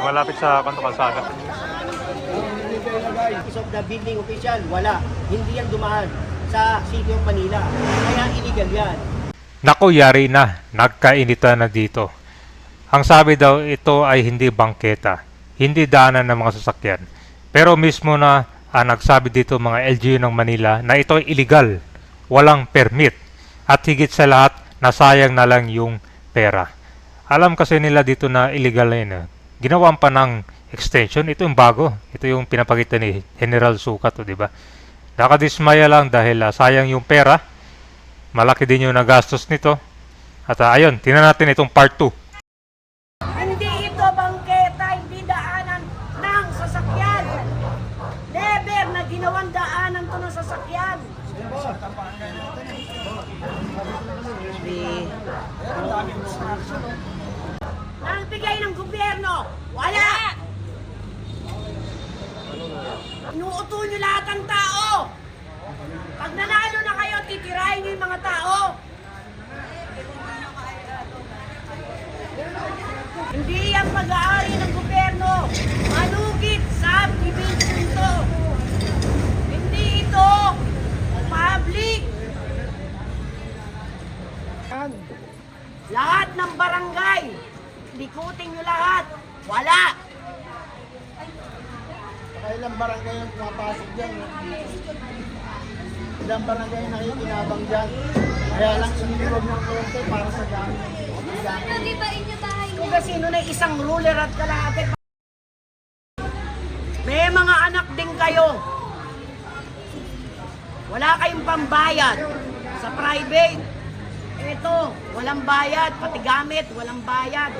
malapit sa kanto kalsada. Of the building official, wala. Hindi yan dumaan sa City of Manila. Kaya illegal yan. Naku, yari na. Nagkainitan na dito. Ang sabi daw, ito ay hindi bangketa. Hindi daanan ng mga sasakyan. Pero mismo na ang nagsabi dito mga LGU ng Manila na ito ay illegal. Walang permit. At higit sa lahat, nasayang na lang yung pera. Alam kasi nila dito na illegal na yun. eh. Ginawan pa ng extension. Ito yung bago. Ito yung pinapakita ni General Sukat, o, di ba? Nakadismaya lang dahil ah, sayang yung pera. Malaki din yung nagastos nito. At ah, ayun, tingnan natin itong part 2. Hindi ito bangketa, hindi daanan ng sasakyan. Never na ginawang daanan to ng sasakyan. Ang bigay ng gobyerno, wala! Inuuto nyo lahat ng tao. Pag nanalo na kayo, titirahin nyo yung mga tao. Hindi ang pag-aari ng gobyerno. Malugit sa division to. Hindi ito public. Lahat ng barangay, likutin nyo lahat. Wala. Ilang barangay ang pumapasok dyan. Ilang barangay ang nakikinabang dyan. Kaya lang siniluwag ng kurente para sa gamit. Hindi ba inyo bahay niya? Kung sino na isang ruler at kalahati. May mga anak din kayo. Wala kayong pambayad sa private. Ito, walang bayad. Pati gamit, walang bayad.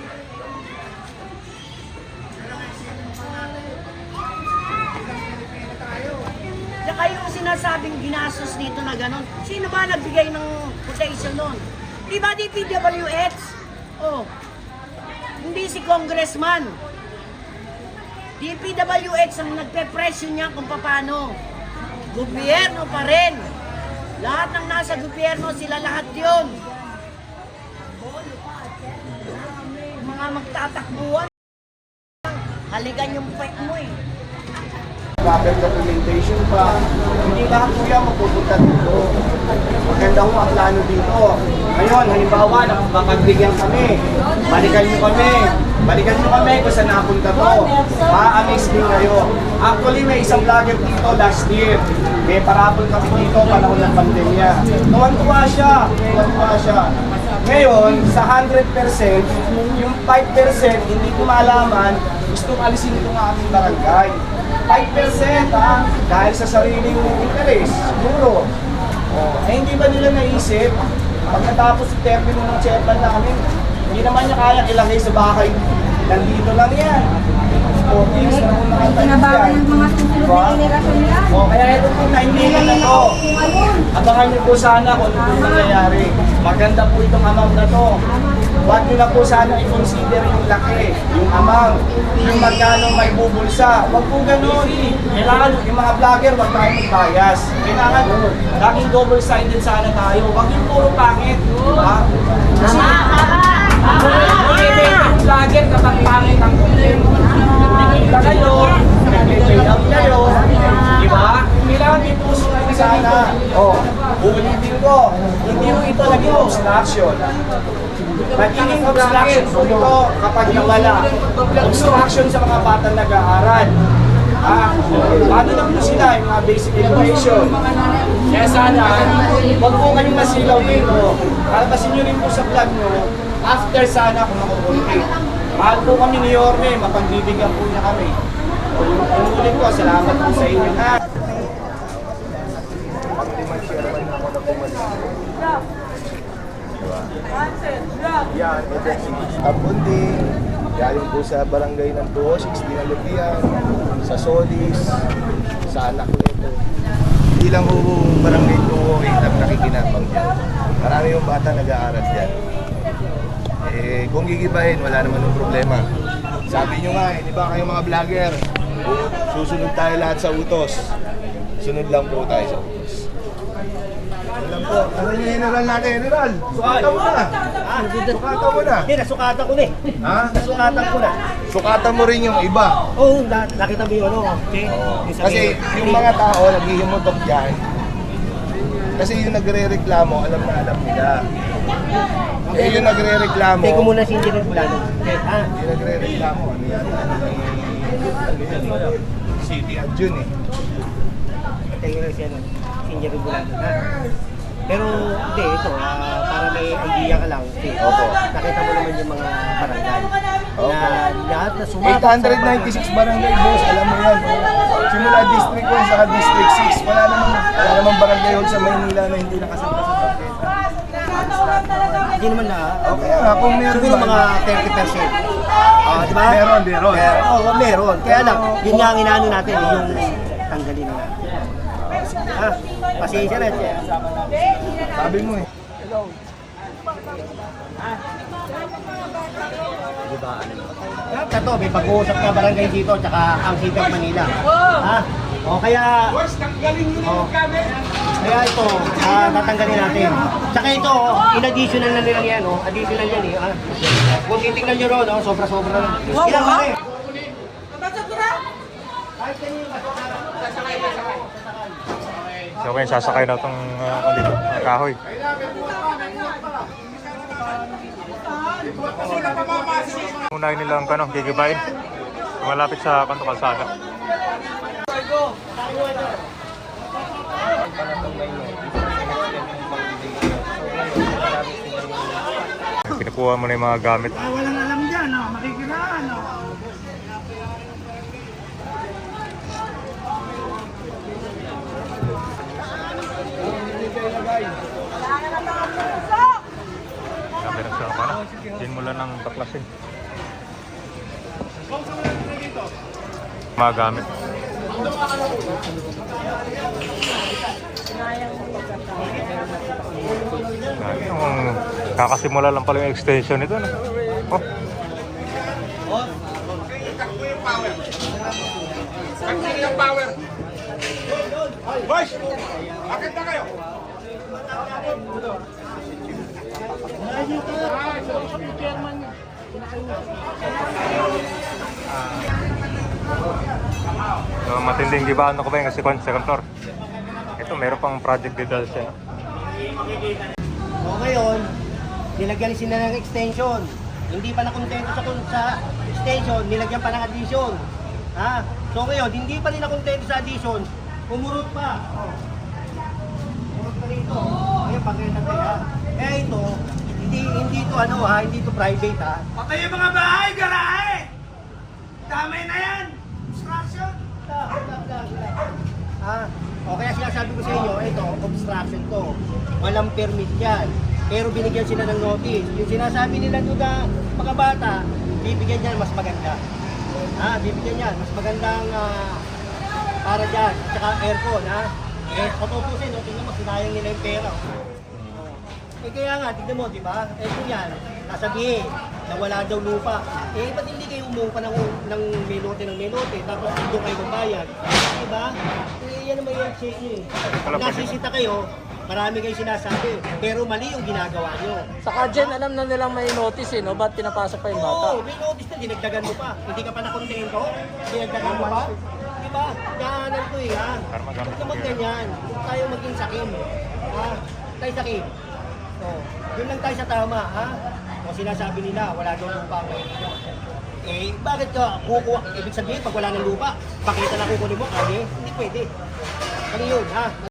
Sinasabing ginastos dito na gano'n, sino ba nagbigay ng quotation nun? Di ba di PWH? Oh, hindi si congressman. DPWH ang nagpe-presyo niya kung paano. Gobyerno pa rin. Lahat ng nasa gobyerno, sila lahat yun. Mga magtatakbuhan. Halikan yung pwet mo. Proper documentation pa. Hindi lahat po yan mapupunta dito. Maganda ho ang plano dito. Ngayon, halimbawa, nakakagbigyan kami. Balikan nyo kami. Balikan nyo kami kung saan napunta to. Ma-amaze din kayo. Actually, may isang vlogger dito last year. May parapol kami dito panahon ng pandemya. Tuwan-tuwa siya. Tuwan-tuwa siya. Ngayon, sa 100%, yung 5% hindi ko malaman, gusto alisin itong aming barangay. 5% ha, dahil sa sariling interest, siguro. Oh, eh hindi ba nila naisip, pagkatapos ng termino ng chairman namin, hindi naman niya kaya ilagay sa bahay. Nandito lang yan. O, teams na kung nakatayo yan. mga susunod Diba? yan. O, kaya ito po naindigan na to. Abangan niyo po sana kung ano po nangyayari. Maganda po itong amount na to. Huwag niyo na po sana i-consider yung laki, yung amount, yung magkano may bubulsa. Huwag po ganun. Kailangan yung mga vlogger, huwag tayo magbayas. Kailangan laging double-sided sana tayo. Huwag yung puro pangit. Ha? Kasi, yung vlogger kapag pangit ang content. Nakikita kayo, nag-play out kayo, di ba? Kailangan may puso kayo sana. Oh, uulitin ko, hindi mo ito naging obstruction. Nagiging obstruction po ito kapag nawala. Obstruction sa mga batang nag-aaral. Ah, paano na po sila yung mga basic education? Kaya sana, huwag po kayong masilaw dito. Alabasin nyo rin po sa vlog nyo, after sana kung makukunti. Mahal po kami ni Yorme, mapagbibigyan po niya kami. Inuulit ko, salamat po sa inyo ha. Yan, Abundi, galing po sa barangay ng 206, Dinalupian, sa Solis, sa anak nito. Hindi lang po barangay 208 ang nakikinabang dyan. Marami yung bata nag-aaral dyan. Eh, kung gigibahin, wala naman yung problema. Sabi nyo nga, eh, ba kayo mga vlogger, susunod tayo lahat sa utos. Sunod lang po tayo sa utos. Ano yung general natin, general? Sukatan mo na. Sukatan mo na. Hindi, nasukatan ko na eh. Ha? Nasukatan ko na. sukatan mo rin yung iba. Oo, na, nakita mo yung ano, okay? Yung sa Kasi yung mga tao naghihimutok dyan, kasi yung nagre-reklamo, alam na alam nila. Eh yung nagre-reklamo, Take ko muna si Engineer Bulano. Okay, ha? yung nagre-reklamo, ano yan? City Adjun eh. Take ko si ano, si Engineer Bulano, ha? Pero hindi, ito, ah, para may idea ka lang. Okay. Opo. Nakita mo naman yung mga barangay. Opo. Na lahat na sumabot sa 896 barangay boss, alam mo yan. Simula District 1 sa District 6, wala namang, wala namang barangay hall sa Maynila na hindi nakasama sa tarjeta. Hindi naman na. Okay nga, kung meron Siguro mga 30%. Ah, di ba? Meron, meron. Meron. Oo, meron. Kaya lang, yun nga ang inaano natin, yung tanggalin na. Ha? Pasensya na siya. Sabi mo eh. Ha? Ito, may pag-uusap na barangay dito, tsaka ang City of Manila. Ha? O kaya... O, kaya ito, ah, tatanggalin natin. Tsaka ito, in additional na nila yan, oh. Additional yan eh. Ah. Kung titignan nyo ron, oh, sobra-sobra na. Ilang pare? Kahit kanina, So, okay, sasakay na itong uh, dito, kahoy. Unahin nila ang kano, gigibain. Malapit sa kanto kalsada. Kinukuha mo na yung mga gamit. Walang alam dyan, no? makikiraan. No? Ng sa kano, din mo lang ng baklasin. Mga gamit. Grabe, yung kakasimula lang pala yung extension nito. No? Oh. So, matinding gibaan ko ba yung kasi second floor? Ito, meron pang project dito siya. no? O ngayon, nilagyan sila ng extension. Hindi pa nakontento sa, sa extension, nilagyan pa ng addition. Ha? So ngayon, hindi pa rin nakontento sa addition, umurot pa. Umurot pa rito. Ayun, pagkita kaya. Eh ito, hindi hindi to ano ha, hindi to private ha. Patay yung mga bahay, garahe! Damay na yan! Construction! Ah, o kaya sinasabi ko sa inyo, ito, obstruction to. Walang permit yan. Pero binigyan sila ng notice. Yung sinasabi nila doon na mga bata, bibigyan yan mas maganda. Ah, bibigyan yan mas magandang ah, para dyan. Tsaka aircon, ha? Eh, patutusin, no? tingnan mo, sinayang nila yung pera. oh. Eh kaya nga, tignan mo, di ba? Eh kung yan, sasabihin na wala daw lupa. Eh, ba't hindi kayo umuha pa ng, ng melote ng melote, tapos doon kayo magbayad? Di ba? Eh, yan naman yung check nyo eh. Nasisita kayo, marami kayo sinasabi, pero mali yung ginagawa nyo. Saka dyan, alam na nilang may notice eh, no? Ba't pinapasok pa yung bata? Oo, may notice na, dinagdagan mo pa. Hindi ka pa nakontento, dinagdagan mo pa. Di ba? Kaanan ko eh, ha? Huwag naman ganyan. Huwag tayo maging sakim. Ha? Tayo sakim. Oh, yun lang tayo sa tama, ha? O sinasabi nila, wala daw lupa ang Maynila. Eh, bakit ka kukuha? Ibig sabihin, pag wala ng lupa, pakita na kukunin mo, kaya hindi pwede. Ano yun, ha?